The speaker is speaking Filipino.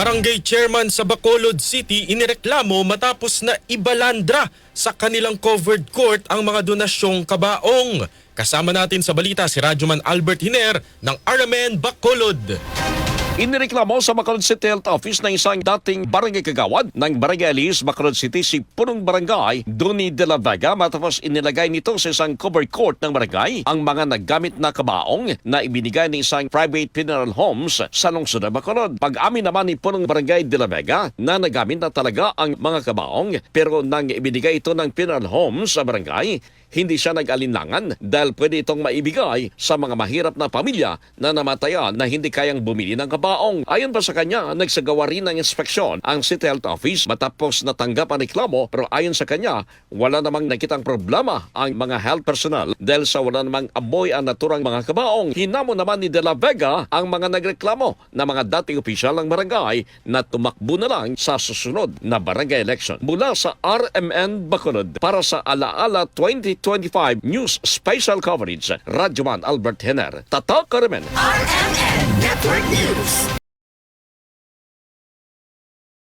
Barangay chairman sa Bacolod City inireklamo matapos na ibalandra sa kanilang covered court ang mga donasyong kabaong. Kasama natin sa balita si Radyoman Albert Hiner ng RMN Bacolod. Inireklamo sa Bacolod City Health Office ng isang dating barangay kagawad ng Barangay Alice, Bacolod City si punong barangay Duni de la Vega matapos inilagay nito sa isang covered court ng barangay ang mga naggamit na kabaong na ibinigay ng isang private funeral homes sa lungsod ng Bacolod. Pag-amin naman ni punong barangay de la Vega na nagamit na talaga ang mga kabaong pero nang ibinigay ito ng funeral homes sa barangay, hindi siya nag-alinlangan dahil pwede itong maibigay sa mga mahirap na pamilya na namatayan na hindi kayang bumili ng kabaong. Ayon pa sa kanya, nagsagawa rin ng inspeksyon ang City Health Office matapos natanggap ang reklamo pero ayon sa kanya, wala namang nakitang problema ang mga health personnel dahil sa wala namang amoy ang naturang mga kabaong. Hinamo naman ni De La Vega ang mga nagreklamo na mga dating opisyal ng barangay na tumakbo na lang sa susunod na barangay election. Mula sa RMN Bacolod para sa Alaala 2025 News Special Coverage, Radyoman Albert Hener. Tatak Karamen. RMN Network News.